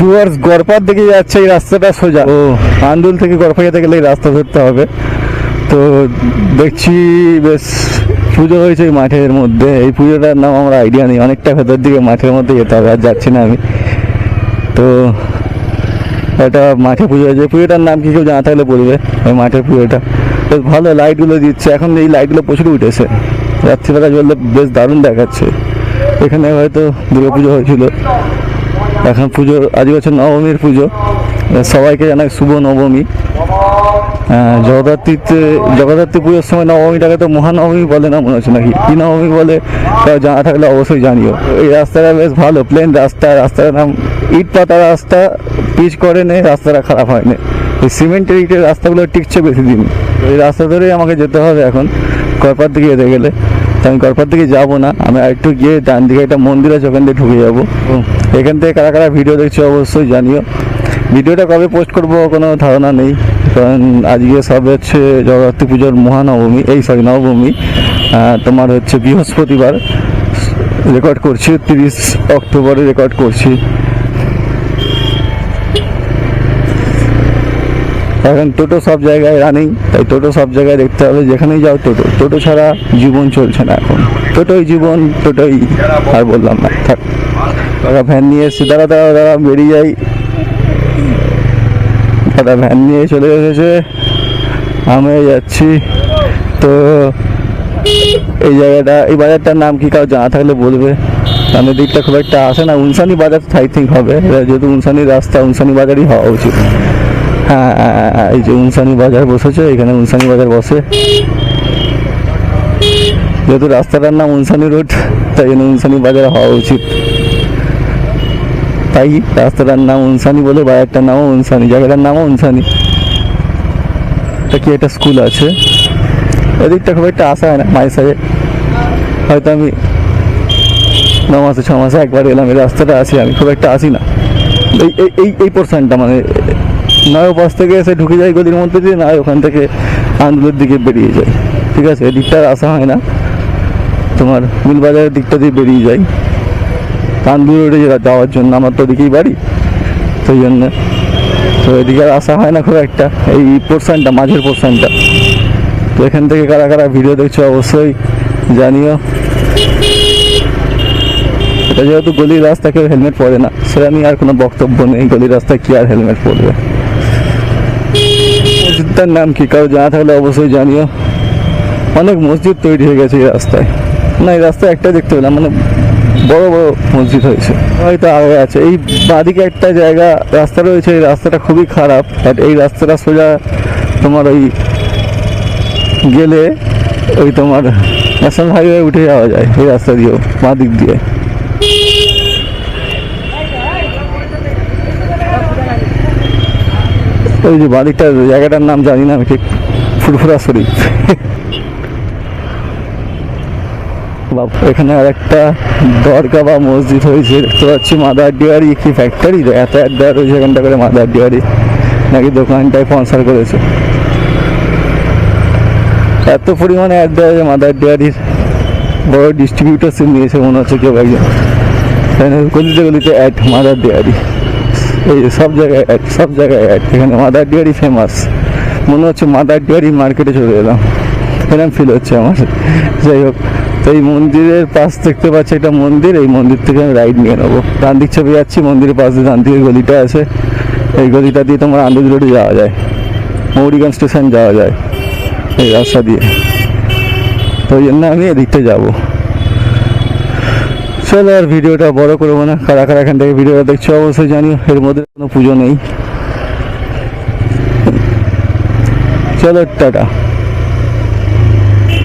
Towards গড়পার দিকে যাচ্ছে এই রাস্তাটা সোজা। ও। আন্দুল থেকে গড়পা যেতে গেলে এই রাস্তা ধরতে হবে। তো দেখছি বেশ পুজো হয়েছে এই মাঠের মধ্যে। এই পুজোটার নাম আমার আইডিয়া নেই। অনেকটা ভেতর দিকে মাঠের মধ্যে যেতে হবে আর যাচ্ছি না আমি। তো এটা মাঠে পুজো হয়েছে। পুজোটার নাম কি কেউ জানা থাকলে বলবে ওই মাঠের পুজোটা। বেশ ভালো লাইটগুলো দিচ্ছে। এখন এই লাইটগুলো প্রচুর উঠেছে। রাত্রিবেলা জ্বললে বেশ দারুণ দেখাচ্ছে। এখানে হয়তো দুর্গা পুজো হয়েছিল। এখন পুজো, আজ হচ্ছে নবমীর পুজো। সবাইকে জানাই শুভ নবমী। জগদ্ধাত্রীতে, জগদ্ধাত্রী পুজোর সময় নবমীটাকে তো মহানবমী বলে না, মনে হচ্ছে নাকি? কি নবমী বলে, তাও জানা থাকলে অবশ্যই জানিও। এই রাস্তাটা বেশ ভালো প্লেন রাস্তা রাস্তার নাম ইট পাতা রাস্তা, পিচ করে নেই রাস্তাটা খারাপ হয় হয়নি এই সিমেন্টের ইটের রাস্তাগুলো টিকছে বেশি দিন। এই রাস্তা ধরেই আমাকে যেতে হবে এখন, কয়পার দিকে যেতে গেলে। আমি কয়পার দিকে যাব না আমি আরেকটু গিয়ে ডান দিকে একটা মন্দির আছে ওখান দিয়ে ঢুকে যাব। এখান থেকে কারা কারা ভিডিও দেখছ অবশ্যই জানিও। ভিডিওটা কবে পোস্ট করব কোনো ধারণা নেই কারণ আজকে সব হচ্ছে জগদ্ধাত্রী পুজোর মহানবমী এই সরি নবমী তোমার হচ্ছে বৃহস্পতিবার রেকর্ড করছি তিরিশ অক্টোবরে রেকর্ড করছি। এখন টোটো সব জায়গায় রানিং তাই টোটো সব জায়গায় দেখতে হবে, যেখানেই যাও টোটো। টোটো ছাড়া জীবন চলছে না এখন। টোটোই জীবন, টোটোই, আর বললাম না, থাক। দাদা ভ্যান নিয়ে এসছি। দাদা দাদা দাদা বেরিয়ে যাই। দাদা ভ্যান নিয়ে চলে এসেছে। আমি যাচ্ছি। তো এই জায়গাটা, এই বাজারটার নাম কি কাউ জানা থাকলে বলবে? সামনের দিকটা খুব একটা আসে না। উনসানি বাজার আই থিঙ্ক হবে। যেহেতু উনসানি রাস্তা, উনসানি বাজারই হওয়া উচিত। এই যে উনসানি বাজার বসেছে, এখানে উনসানি বাজার বসে। যেহেতু রাস্তাটার নাম উনসানি রোড, তাই জন্য উনসানি বাজার হওয়া উচিত। তাই রাস্তাটার নাম উনসানি বলে বাজারটার নামও উনসানি, জায়গাটার নামও উনসানি। এটা কি একটা স্কুল আছে? এদিকটা খুব একটা আসা হয় না, মাঝে সাঝে। হয়তো আমি ন মাসে, ছ মাসে একবার এলাম, এই রাস্তাটা আসি আমি, খুব একটা আসি না। এই- এই এই পোর্শনটা মানে নয় পাশ থেকে এসে ঢুকে যায় গলির মধ্যে দিয়ে নয় ওখান থেকে আন্দুলের দিকে বেরিয়ে যায়। ঠিক আছে এদিকটা আসা হয় না। তোমার মিলবাজারের দিকটা দিয়ে বেরিয়ে যাই আন্দুল রোডে যাওয়ার জন্য আমার তো ওদিকেই বাড়ি। সেই জন্য। তো এদিকে আর আসা হয় না খুব একটা। এই পোর্শনটা, মাঝের পোর্শনটা। তো এখান থেকে কারা কারা ভিডিও দেখছ অবশ্যই জানিও। এটা যেহেতু গলির রাস্তা কেউ হেলমেট পরে না, সেটা নিয়ে আর কোনো বক্তব্য নেই। গলির রাস্তায় কি আর হেলমেট পরবে? মসজিদটার নাম কি? কারও জানা থাকলে অবশ্যই জানিও। অনেক মসজিদ তৈরি হয়ে গেছে এই রাস্তায়। না, এই রাস্তায় একটা দেখতে পেলাম মানে বড় বড় মসজিদ হয়েছে। হয়তো আগে আছে। এই বাঁদিকে একটা জায়গা, রাস্তা রয়েছে, এই রাস্তাটা খুবই খারাপ। বাট এই রাস্তাটা সোজা তোমার ওই গেলে ওই তোমার ন্যাশনাল হাইওয়ে উঠে যাওয়া যায়, এই রাস্তা দিয়েও বাঁ দিক দিয়ে। ওই যে বাদিকটা জায়গাটার নাম জানি না, আমি ঠিক ফুরফুরা শরীফ। বাপ এখানে আর একটা দরগা বা মসজিদ হয়েছে, দেখতে পাচ্ছি মাদার ডিয়ারি, কি ফ্যাক্টরি এত এক দেওয়া রয়েছে এখানটা করে মাদার ডিয়ারি নাকি দোকানটায় স্পন্সার করেছে। এত পরিমাণে অ্যাড দেওয়া হয়েছে মাদার ডেয়ারির। বড় ডিস্ট্রিবিউটারশিপ নিয়েছে, মনে হচ্ছে কেউ একজন। গলিতে গলিতে অ্যাড মাদার ডেয়ারি। এই সব জায়গায় অ্যাড সব জায়গায় অ্যাড এখানে মাদার ডেয়ারি ফেমাস মনে হচ্ছে মাদার ডেয়ারি মার্কেটে চলে এলাম। এরকম ফিল হচ্ছে আমার। যাই হোক, তো এই মন্দিরের পাশ দেখতে পাচ্ছি একটা মন্দির। এই মন্দির থেকে আমি রাইড নিয়ে নেব। ডান দিক ছবি যাচ্ছি, মন্দিরের পাশ দিয়ে ডান দিকে গলিটা আছে। এই গলিটা দিয়ে তোমার আন্দুল রোডে যাওয়া যায়। মৌরিগঞ্জ স্টেশন যাওয়া যায়। এই রাস্তা দিয়ে। তো ওই জন্য আমি এদিকটা যাব। চলো আর ভিডিওটা বড় করব না। কারা কারা এখান থেকে ভিডিওটা দেখছ অবশ্যই জানিও, এর মধ্যে কোনো পুজো নেই। চলো টাটা।